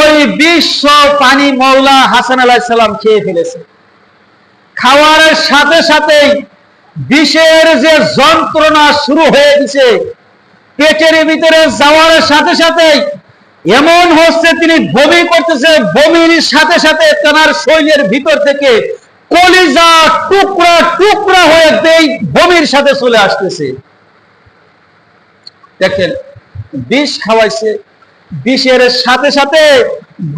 ওই বিশ্ব পানি মৌলা হাসান আলাইসাল্লাম খেয়ে ফেলেছে। খাওয়ার সাথে সাথেই বিষের যে যন্ত্রণা শুরু হয়ে গেছে, পেটের ভিতরে যাওয়ার সাথে সাথে এমন হচ্ছে তিনি বমি করতেছে, বমির সাথে সাথে তেনার শরীরের ভিতর থেকে কলিজা টুকরা টুকরা হয়ে এই বমির সাথে চলে আসতেছে। দেখেন, বিষ খাওয়াইছে বিষের সাথে সাথে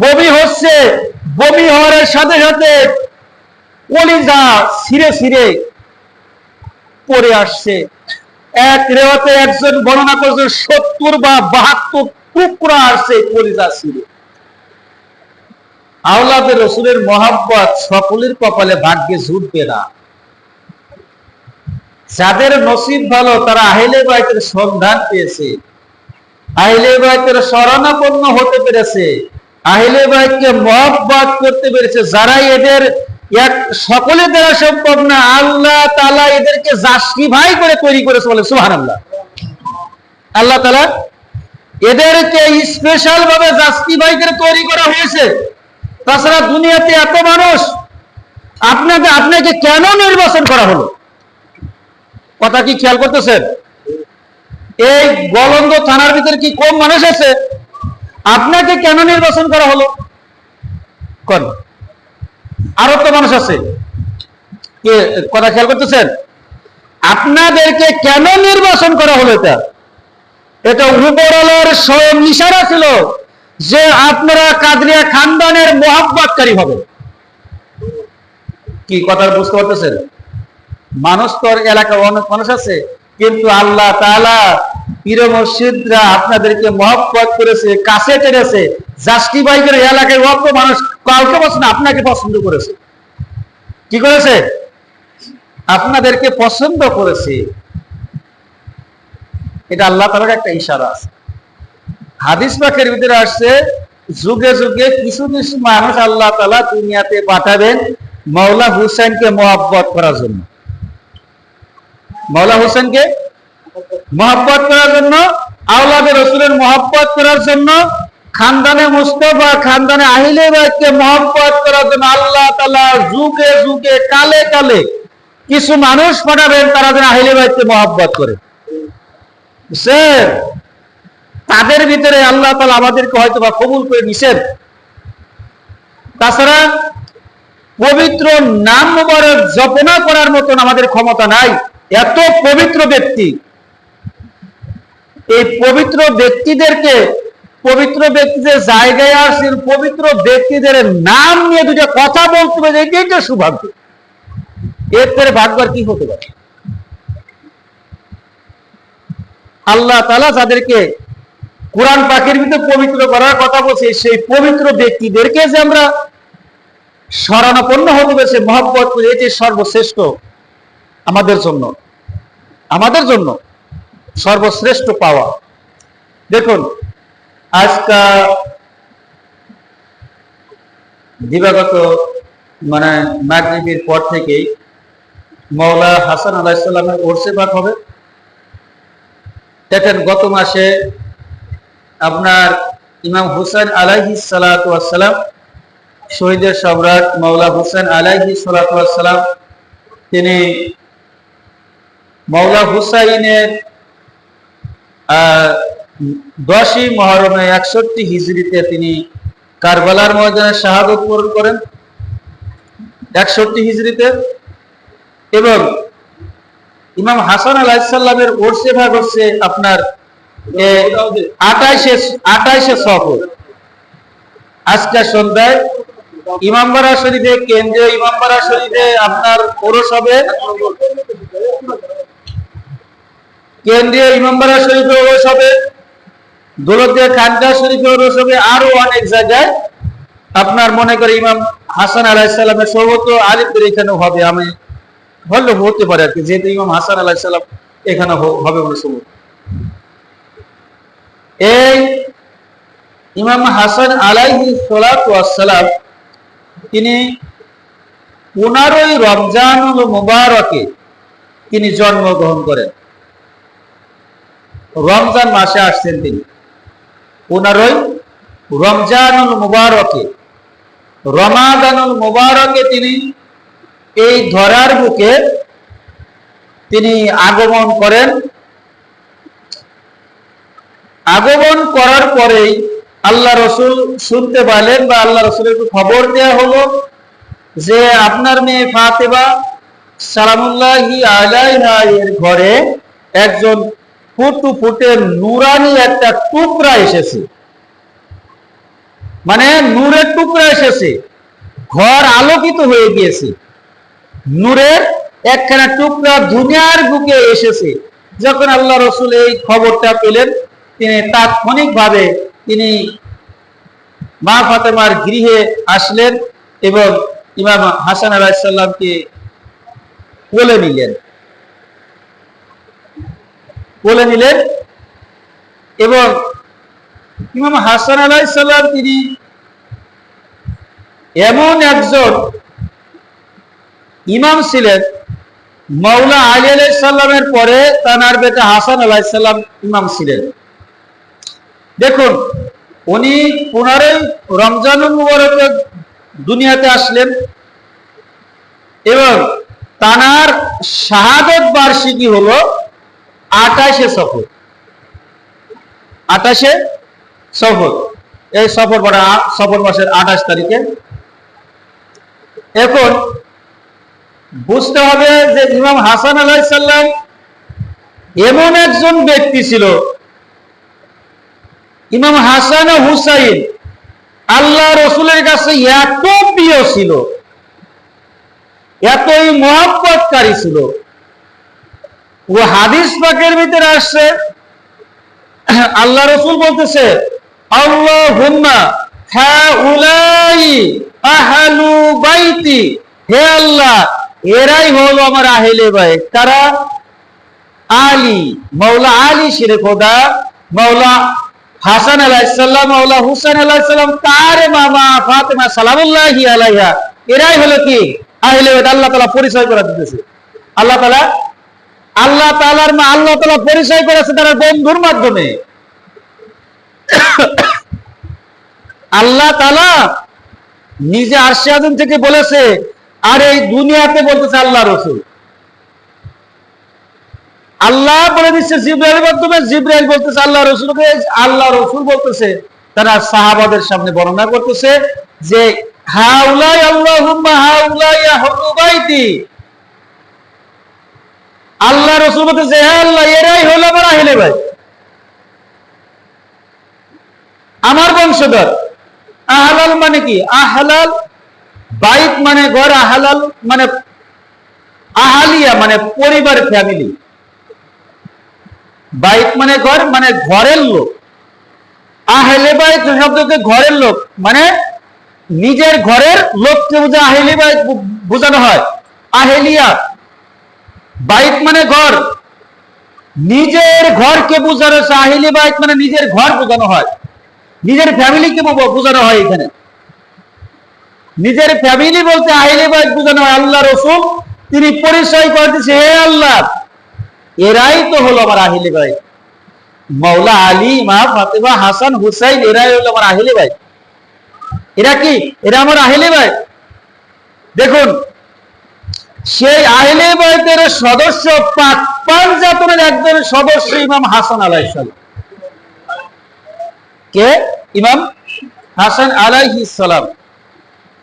বমি হচ্ছে বমি হওয়ার সাথে সাথে কলিজা ছিঁড়ে ছিঁড়ে পড়ে আসছে। এক রেওয়াতে একজন বর্ণনা করছে, সত্তর বা বাহাত্তর টুকরা আসছে কলিজা ছিঁড়ে। আওলাদের রসুলের মহাব্বত সকলের কপালে ভাগ্যে জুটবে না। যাদের নসিব ভালো, তারা আহিলে বাইতের সন্ধান পেয়েছে। আহিলে বাইতের শরণাপন্ন হতে পেরেছে। আহিলে বাইতকে মহব্বত করতে পেরেছে। যারা এদের এক সকলে দ্বারা সম্ভব না, আল্লাহ তালা এদেরকে জাসকি ভাই করে তৈরি করেছে বলে সুহান আল্লাহ আল্লাহ তালা এদেরকে স্পেশাল ভাবে জাসকি ভাই করে তৈরি করা হয়েছে। তাছাড়া দুনিয়াতে এত মানুষ, আপনাকে আপনাকে কেন নির্বাচন করা হলো? কথা কি খেয়াল করতেছেন? এই গলন্দ থানার ভিতরে কি কম মানুষ আছে? আপনাকে কেন নির্বাচন করা হলো? কোন? আরও তো মানুষ আছে। কথা খেয়াল করতেছেন? আপনাদেরকে কেন নির্বাচন করা হলো এটা? এটা উপরওয়ালার স্বয়ং ইশারা ছিল যে আপনারা কাদরিয়া খানদানের মোহাব্বতকারী হবে। কি কথা বুঝতে পারতেছেন? মানুষ তোর এলাকার অনেক মানুষ আছে, কিন্তু আল্লাহ তাআলা পীর মসজিদরা আপনাদেরকে মহব্বত করেছে, কাছে টেনেছে। এলাকায় মানুষ আপনাকে পছন্দ করেছে। কি করেছে? আপনাদেরকে পছন্দ করেছে। এটা আল্লাহ তালার একটা ইশারা আছে। হাদিস পাখের ভিতরে আসছে, যুগে যুগে কিছু কিছু মানুষ আল্লাহ তালা দুনিয়াতে পাঠাবেন মৌলা হুসেনকে মোহাব্বত করার জন্য। মৌলা হোসেনকে মহাব্বত করার জন্য আওলাদের রসুলের মহাব্বত করার জন্য, খানদানে মুস্তফা, খানদানে আহিলে ভাইকে মহাব্বত করার জন্য আল্লাহ তালা যুগে যুগে, কালে কালে কিছু মানুষ পাঠাবেন, তারা যেন আহিলে ভাইকে মহাব্বত করে। বুঝছেন? তাদের ভিতরে আল্লাহ তালা আমাদেরকে হয়তো বা কবুল করে নিছেন। তাছাড়া পবিত্র নাম জপনা করার মতন আমাদের ক্ষমতা নাই। এত পবিত্র ব্যক্তি। এই পবিত্র ব্যক্তিদেরকে, পবিত্র ব্যক্তিদের জায়গায় আসেন, পবিত্র ব্যক্তিদের নাম নিয়ে দুটো কথা বলতে হবে, এটাই তো সৌভাগ্য। এর থেকে ভাগ্য কি হতে পারে? আল্লাহ তালা যাদেরকে কোরআন পাখির ভিতরে পবিত্র করার কথা বলছে, সেই পবিত্র ব্যক্তিদেরকে যে আমরা শরণাপন্ন হতে পেরেছে, মহব্বত এটি সর্বশ্রেষ্ঠ আমাদের জন্য আমাদের জন্য। সর্বশ্রেষ্ঠ পাওয়া। দেখুন আজকাল দিবাগত মানে মাগরিবের পর থেকেই মৌলা হাসান আলাহিসাল্লামের ওরসে পাক হবে। দেখেন, গত মাসে আপনার ইমাম হুসেন আলাইহি সালাম, শহীদের সম্রাট মৌলা হুসেন আলাইহি সালাম, তিনি মৌলা হুসাইনের দশই মহরমে একষট্টি হিজড়িতে তিনি কারবালার ময়দানে শাহাদত পূরণ করেন, একষট্টি হিজড়িতে। এবং ইমাম হাসান আলাহিসাল্লামের ওরসে ভাগ হচ্ছে আপনার আঠাইশে আঠাইশে সফর। আজকে সন্ধ্যায় ইমামবাড়া শরীফে, কেন্দ্রীয় ইমামবাড়া শরীফে আপনার ওরস হবে। কেন্দ্রীয় ইমামবাড়া শরীফে ওরস হবে দৌলতিয়া খানকা শরীফে ওরস হবে আরও অনেক জায়গায় আপনার মনে করে ইমাম হাসান আলাহিসাল্লামের সর্বত আলিফের এখানেও হবে। আমি হলে হতে পারে আর কি, যেহেতু ইমাম হাসান আলাহিসাল্লাম এখানে হবে বলে সম্ভব এই ইমাম হাসান আলাইহি সালাম তিনি পনেরোই রমজানুল মুবারকে তিনি জন্মগ্রহণ করেন। রমজান মাসে আসছেন তিনি। পনেরোই রমজানুল মুবারকে, রমাদানুল মুবারকে তিনি এই ধরার বুকে তিনি আগমন করেন। আগমন করার পরেই আল্লাহ রসুল শুনতে পারলেন বা আল্লাহ রসুলের খবর দেওয়া হলো যে আপনার মেয়ে ফাতেবা সালামুল্লাহি আলাইহা এর ঘরে একজন ফুটু ফুটে নুরানি একটা টুকরা এসেছে। মানে নূরের টুকরা এসেছে। ঘর আলোকিত হয়ে গিয়েছে। নূরের একখানা টুকরা দুনিয়ার বুকে এসেছে। যখন আল্লাহ রসুল এই খবরটা পেলেন, তিনি তাৎক্ষণিক ভাবে তিনি মা ফাতেমার গৃহে আসলেন এবং ইমাম হাসান আলাহিসাল্লামকে বলে নিলেন। কোলে নিলেন। এবং ইমাম হাসান আলাহিসাল্লাম তিনি এমন একজন ইমাম ছিলেন মৌলা আলী আলাইসাল্লামের পরে তানার বেটা হাসান আলাইসাল্লাম ইমাম ছিলেন। দেখুন, উনি পুনরায় রমজানুল মুবারকে দুনিয়াতে আসলেন এবং তানার শাহাদত বার্ষিকী হলো আঠাশে সফর। আঠাশে সফর। এই সফর সফর মাসের আঠাশ তারিখে। এখন বুঝতে হবে যে ইমাম হাসান আলাইসাল্লাম এমন একজন ব্যক্তি ছিল। ইমাম হাসান ও হুসাইন আল্লাহ রসুলের কাছে এত প্রিয় ছিল, এতই মহব্বতকারী ছিল। ও হাদিস পাকের ভিতরে আসছে, আল্লাহ রসুল বলতেছে আল্লাহ হুম্মা হ্যাঁ বাইতি, হে আল্লাহ, এরাই হলো আমার আহেলে ভাই তারা আলী মৌলা আলী শিরে খোদা মৌলা হাসান আলাইসাল্লাম মৌলা হুসান আলাইসাল্লাম তার মামা ফাতেমা সালামুল্লাহি আলাইহা, এরাই হলো কি? আহলে বাইত। আল্লাহ তালা পরিচয় করে দিতেছে। আল্লাহ তালা আল্লাহ তালার মা আল্লাহ তালা পরিচয় করেছে তারা বন্ধুর মাধ্যমে। আল্লাহ তালা নিজে আরশে আজম থেকে বলেছে, আর এই দুনিয়াতে বলতেছে আল্লাহ রসুল। আল্লাহ বলে দিচ্ছে জিব্রাইল মাধ্যমে জিব্রাইল বলতেছে আল্লাহ রসুলকে আল্লাহ রসুল বলতেছে, তারা সাহাবাদের সামনে বর্ণনা করতেছে যে, হাউলাই আল্লাহ হাউলাই বাইতি। আল্লাহ রসুল বলতেছে হ্যাঁ আল্লাহ, এরাই হলো আমার আহিলে ভাই আমার বংশধর। আহলাল মানে কি? আহলাল বাইক মানে ঘর, আহলাল মানে আহালিয়া মানে পরিবার ফ্যামিলি বাইক মানে ঘর মানে ঘরের লোক। আহলে বাইক শব্দকে ঘরের লোক মানে নিজের ঘরের লোককে বুঝে আহেলি বাইক বোঝানো হয়। আহেলিয়া বাইক মানে ঘর। নিজের ঘরকে বোঝানো আহেলি বাইক মানে নিজের ঘর বোঝানো হয়। নিজের ফ্যামিলিকে বোঝানো হয় এখানে। নিজের ফ্যামিলি বলতে আহিলে বাইক বোঝানো হয় আল্লাহ রসুল। তিনি পরিচয় করতেছে হে আল্লাহ, এরাই তো হলো আমার আহিলে ভাই মৌলা আলী, মা ফাতেমা, হাসান, হুসাইন, এরাই হলো আমার আহিলে ভাই এরা কি? এরা আমার আহিলে ভাই দেখুন সেই আহিলে বাইতের সদস্য পাক পাঞ্জাতনের একজন সদস্য ইমাম হাসান আলাইসাল কে? ইমাম হাসান আলাইহিস সালাম।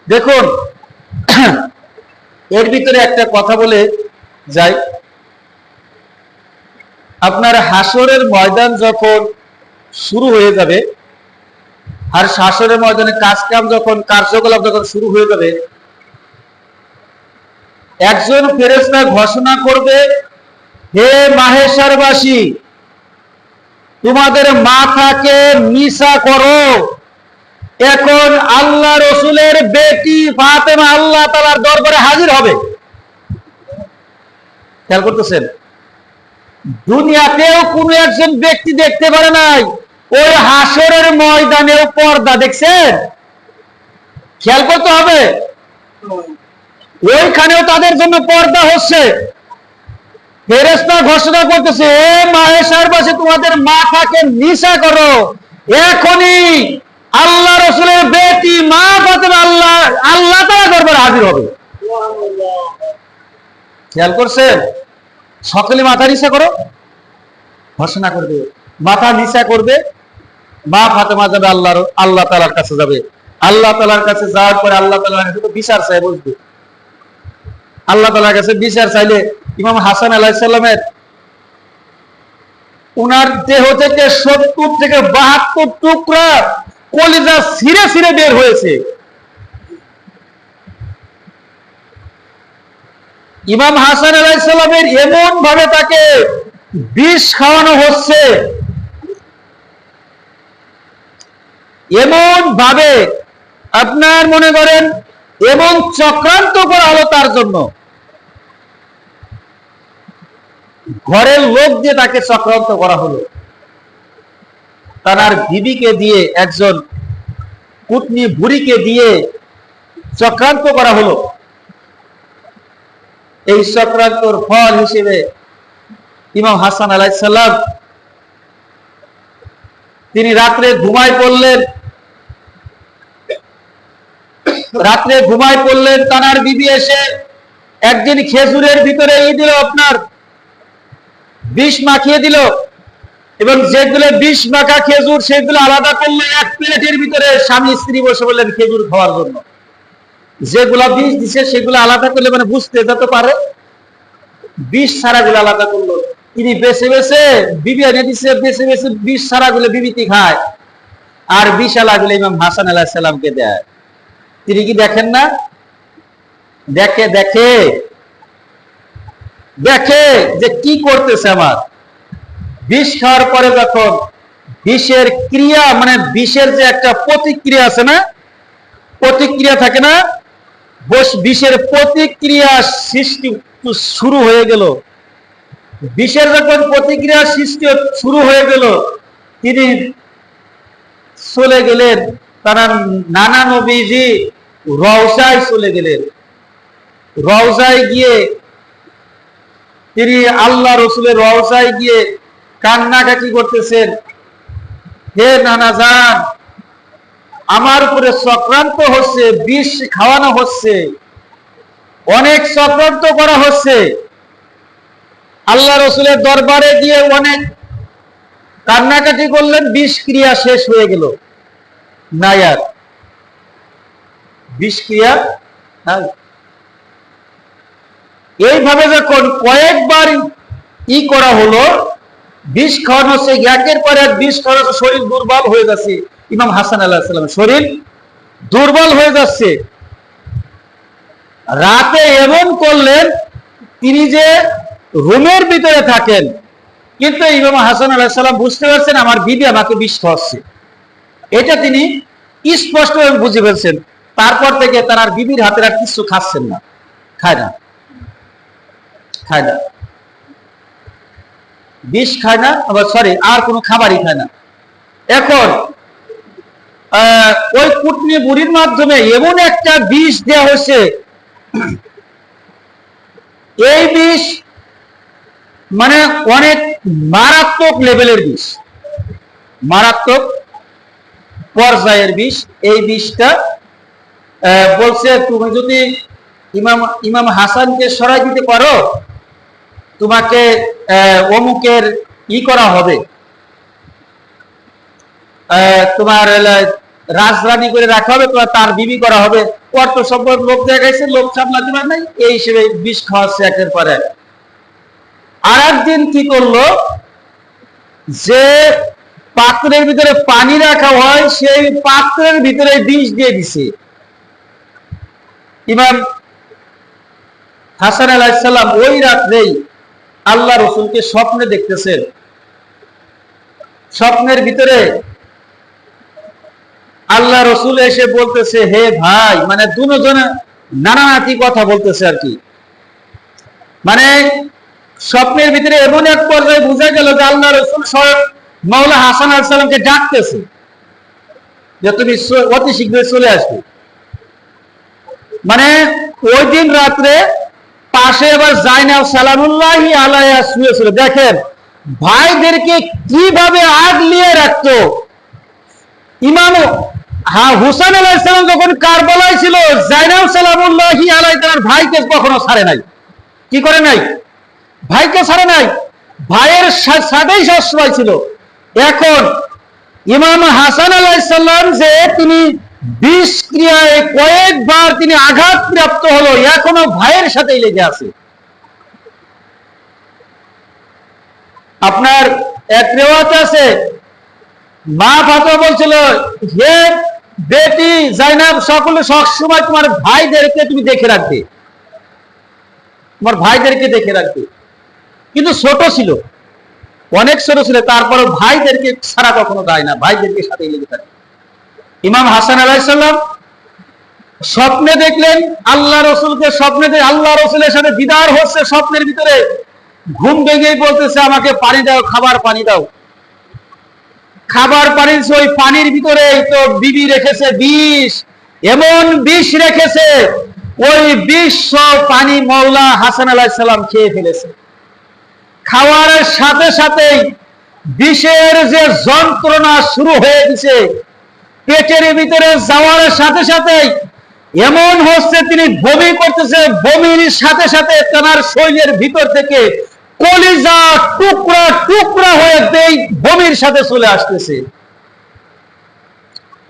দেখুন, এর ভিতরে একটা কথা বলে যাই। আপনার হাসরের ময়দান যখন শুরু হয়ে যাবে, আর শাসনের ময়দানে কাজ কাম যখন, কার্যকলাপ যখন শুরু হয়ে যাবে একজন ফেরেস্তা ঘোষণা করবে, হে মাহেশ্বরবাসী তোমাদের মাথাকে মিশা করো। এখন আল্লাহ রসুলের বেটি ফাতেমা আল্লাহ তালার দরবারে হাজির হবে। খেয়াল করতেছেন? দুনিয়াতেও কোন একজন ব্যক্তি দেখতে পারে নাই, ওই হাসরের ময়দানেও পর্দা, দেখছেন? খেয়াল করতে হবে। ওইখানেও তাদের জন্য পর্দা হচ্ছে। ফেরেস্তা ঘোষণা করতেছে, এ মাহেশার বাসে তোমাদের মাথাকে নিশা করো। এখনই আল্লাহ রসুলের বেটি মা ফাতেমা আল্লাহ আল্লাহ তারা দরবারে হাজির হবে। খেয়াল করছেন? সকলে মাথা নিশা করো। ঘোষণা করবে। মাথা নিশা করবে। মা ফাতেমা যাবে আল্লাহর, আল্লাহ তালার কাছে যাবে। আল্লাহ তালার কাছে যাওয়ার পরে আল্লাহ তালার বিচার চাই বসবে আল্লাহ তালার কাছে বিচার চাইলে ইমাম হাসান আলাহিসাল্লামের উনার দেহ থেকে সত্তর থেকে বাহাত্তর টুকরা কলিজা ছিঁড়ে ছিঁড়ে বের হয়েছে। ইমাম হাসান আলাইসাল্লামের এমন ভাবে তাকে বিষ খাওয়ানো হচ্ছে, এমন ভাবে আপনার মনে করেন এমন চক্রান্ত করা হলো তার জন্য। ঘরের লোক দিয়ে তাকে চক্রান্ত করা হলো। তার বিবিকে দিয়ে একজন কুটনি বুড়িকে দিয়ে চক্রান্ত করা হলো। এই চক্রান্তর ফল হিসেবে ইমাম হাসান আলাইসাল্লাম তিনি রাত্রে ঘুমায় পড়লেন। রাত্রে ঘুমায় পড়লেন, তানার বিবি এসে একদিন খেজুরের ভিতরে এই দিল আপনার। বিষ মাখিয়ে দিল। এবং যেগুলো বিষ মাখা খেজুর, সেগুলো আলাদা করলে, এক প্লেটের ভিতরে স্বামী স্ত্রী বসে বললেন খেজুর খাওয়ার জন্য। যেগুলা বিষ দিছে, সেগুলো আলাদা করলে মানে বুঝতে যেতে পারে। বিষ ছাড়া গুলো আলাদা করল। তিনি বেছে বেছে বিবি এনে দিছে, বেছে বেছে বিষ ছাড়া গুলো বিবিতি খায়। আর বিষ আলাগুলো ইমাম হাসান আলাহ সাল্লামকে দেয়। তিনি কি দেখেন না? দেখে দেখে। দেখে যে কি করতেছে আমার। বিষ খাওয়ার পরে যখন বিষের ক্রিয়া মানে বিষের যে একটা প্রতিক্রিয়া আছে না, প্রতিক্রিয়া থাকে না বিষের প্রতিক্রিয়া সৃষ্টি শুরু হয়ে গেল। বিষের যখন প্রতিক্রিয়া সৃষ্টি শুরু হয়ে গেল, তিনি চলে গেলেন, তারা নানা নবীজি রওসায় চলে গেলেন। রওসায় গিয়ে তিনি আল্লাহ রসুলের রওসায় গিয়ে কান্নাকাটি করতেছেন, হে নানা যান আমার উপরে চক্রান্ত হচ্ছে, বিষ খাওয়ানো হচ্ছে, অনেক চক্রান্ত করা হচ্ছে। আল্লাহ রসুলের দরবারে গিয়ে অনেক কান্নাকাটি করলেন, বিষ ক্রিয়া শেষ হয়ে গেল। নায়ার বিষ ক্রিয়া এইভাবে যখন কয়েকবার ই করা হলো, বিষ খাওয়ানো হচ্ছে, একের পর এক বিষ খাওয়ানো শরীর দুর্বল হয়ে যাচ্ছে। ইমাম হাসান আল্লাহ সাল্লাম শরীর দুর্বল হয়ে যাচ্ছে। রাতে এমন করলেন, তিনি যে রুমের ভিতরে থাকেন, কিন্তু ইমাম হাসান আল্লাহ সাল্লাম বুঝতে পারছেন, আমার বিবি আমাকে বিষ খাওয়াচ্ছে। এটা তিনি স্পষ্ট বুঝে ফেলছেন। তারপর থেকে তার আর বিবির হাতের আর কিছু খাচ্ছেন না, খায় না। খায় না। বিষ খায় না, আবার সরি আর কোনো খাবারই খায় না। এখন ওই কুটনি বুড়ির মাধ্যমে এমন একটা বিষ দেওয়া হচ্ছে এই বিষ মানে অনেক মারাত্মক লেভেলের বিষ, মারাত্মক পর্যায়ের বিষ। এই বিষটা বলছে তুমি যদি ইমাম ইমাম হাসানকে সরাই দিতে পারো তোমাকে অমুকের ই করা হবে। তোমার রাজরানী করে রাখা হবে, তোমার তার বিবি করা হবে। অর্থ সম্পদ লোক দেখাইছে, লোক সামলাতে পারে নাই, এই হিসেবে বিষ খাওয়াচ্ছে একের পরে আর একদিন কি করল, যে পাত্রের ভিতরে পানি রাখা হয়, সেই পাত্রের ভিতরে বিষ দিয়ে দিছে। ইমাম হাসান আলাহিসাল্লাম ওই রাত্রেই আল্লাহ রসুলকে স্বপ্নে দেখতেছেন। স্বপ্নের ভিতরে আল্লাহ রসুল এসে বলতেছে, হে ভাই মানে দুজনে নানানাতি কথা বলতেছে আর কি। মানে স্বপ্নের ভিতরে এমন এক পর্যায়ে বোঝা গেল যে আল্লাহ রসুল স্বয়ং মৌলা হাসান আলাইসাল্লামকে ডাকতেছে যে, তুমি অতি শীঘ্রই চলে আসবে। মানে ওই দিন রাত্রে পাশে এবার সালামুল্লাহ আলাইয়া দেখেন, ভাইদেরকে কীভাবে আগলিয়ে ইমাম হ্যাঁ হুসেন আলাইসালাম যখন কারবালায় ছিল জাইনাব সালামুল্লাহি আলাই তার ভাইকে কখনো ছাড়ে নাই। কি করে নাই? ভাইকে ছাড়ে নাই। ভাইয়ের সাথেই সবসময় ছিল। এখন ইমাম হাসান আলাইসাল্লাম যে তিনি বিষ ক্রিয়ায় কয়েকবার তিনি আঘাত প্রাপ্ত হলো, এখনও ভাইয়ের সাথেই লেগে আছে। আপনার এক রেওয়াত আছে, মা ফাতো বলছিল, হে বেটি জাইনাব, সকলে সবসময় তোমার ভাইদেরকে তুমি দেখে রাখবে। তোমার ভাইদেরকে দেখে রাখবে। কিন্তু ছোট ছিল। অনেক ছোট ছিল তারপরে ভাইদেরকে ছাড়া কখনো দেয় না, ভাইদেরকে সাথে লেগে থাকে ইমাম হাসান আলাইসাল্লাম স্বপ্নে দেখলেন আল্লাহ রসুলকে, স্বপ্নে আল্লাহ রসুলের সাথে দিদার হচ্ছে স্বপ্নের ভিতরে। ঘুম ভেঙেই বলতেছে, আমাকে পানি দাও, খাবার পানি দাও। খাবার পানি ওই পানির ভিতরে তো বিবি রেখেছে বিষ, এমন বিষ রেখেছে, ওই বিষ সব পানি মৌলা হাসান আলাহ সাল্লাম খেয়ে ফেলেছে। খাওয়ার সাথে সাথেই বিষের যে যন্ত্রণা শুরু হয়ে গেছে, পেটের ভিতরে যাওয়ার সাথে সাথেই এমন হচ্ছে তিনি বমি করতেছে, বমির সাথে সাথে তেনার শরীরের ভিতর থেকে কলিজা টুকরা টুকরা হয়ে এই বমির সাথে চলে আসতেছে।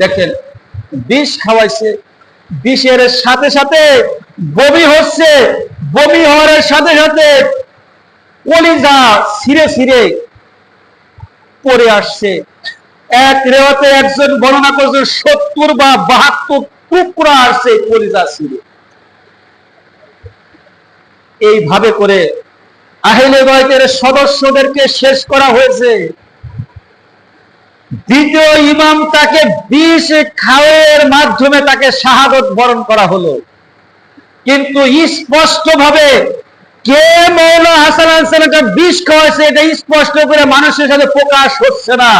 দেখেন, বিষ খাওয়াইছে, বিষের সাথে সাথে বমি হচ্ছে, বমি হওয়ার সাথে সাথে কলিজা ছিঁড়ে ছিঁড়ে পড়ে আসছে। এক রেওয়াতে একজন বর্ণনা করছে, সত্তর বা বাহাত্তর টুকরা আসছে কলিজা ছিঁড়ে। এইভাবে করে আহলে বাইতের সদস্যদেরকে শেষ করা হয়েছে। দ্বিতীয় ইমাম তাকে বিষ খাওয়ের মাধ্যমে তাকে শাহাদত বরণ করা হলো। কিন্তু স্পষ্ট ভাবে কে মৌলা হাসান হাসানকে বিষ খাওয়াইছে এটা স্পষ্ট করে মানুষের সাথে প্রকাশ হচ্ছে না।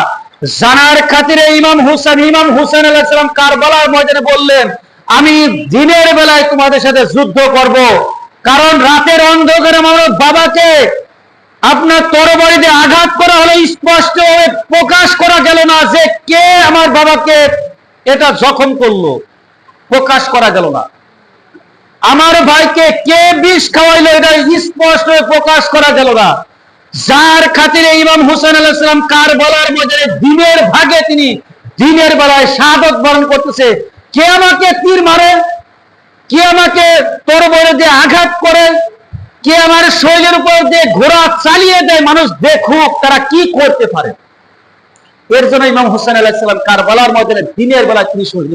জানার খাতিরে ইমাম হুসেন ইমাম হুসেন আলাইসালাম কারবালার ময়দানে বললেন, আমি দিনের বেলায় তোমাদের সাথে যুদ্ধ করব। কারণ রাতের অন্ধকারে আমার বাবাকে আপনার তরবারিতে আঘাত করা হলে স্পষ্ট প্রকাশ করা গেল না যে কে আমার বাবাকে এটা জখম করল। প্রকাশ করা গেল না। আমার ভাইকে কে বিষ খাওয়াইলো এটা স্পষ্ট প্রকাশ করা গেল না। যার খাতিরে ইমাম হুসেন আলাইসালাম কার বলার মধ্যে দিনের ভাগে তিনি দিনের বেলায় শাহাদত বরণ করতেছে। কে আমাকে তীর মারে? কে আমাকে তরবরে দিয়ে আঘাত করে? কে আমার শরীরের উপর দিয়ে ঘোড়া চালিয়ে দেয়? মানুষ দেখুক তারা কি করতে পারে। এর জন্য ইমাম হোসেন আলাইসালাম কার বলার মধ্যে দিনের বেলায় তিনি শহীদ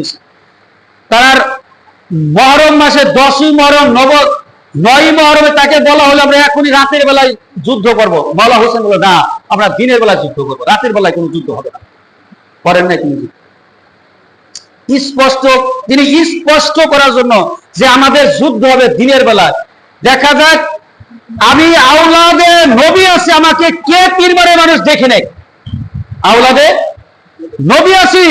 তার মহরম মাসে দশই মহরম, নব নয় মহরমে তাকে বলা হলো, আমরা এখনই রাতের বেলায় যুদ্ধ করব। মৌলা হোসেন বলে না, আমরা দিনের বেলায় যুদ্ধ করব, রাতের বেলায় কোনো যুদ্ধ হবে না। করেন না যুদ্ধ স্পষ্ট, তিনি স্পষ্ট করার জন্য যে আমাদের যুদ্ধ হবে দিনের বেলায়। দেখা যাক, আমি আওলাদে নবী আছে, আমাকে কে তীর মারে মানুষ দেখে নেয়? আওলাদে নবী আছি,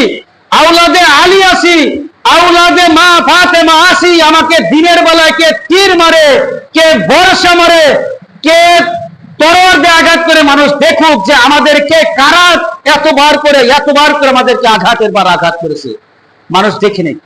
আওলাদে আলী আছি আওলাদে মা ফাতেমা আসি, আমাকে দিনের বেলায় কে তীর মারে, কে বর্ষা মারে, কে তরোয়ার দিয়ে আঘাত করে মানুষ দেখুক যে আমাদেরকে কারা এতবার করে এতবার করে আমাদেরকে আঘাতের বার আঘাত করেছে। মানুষ দেখে নেই।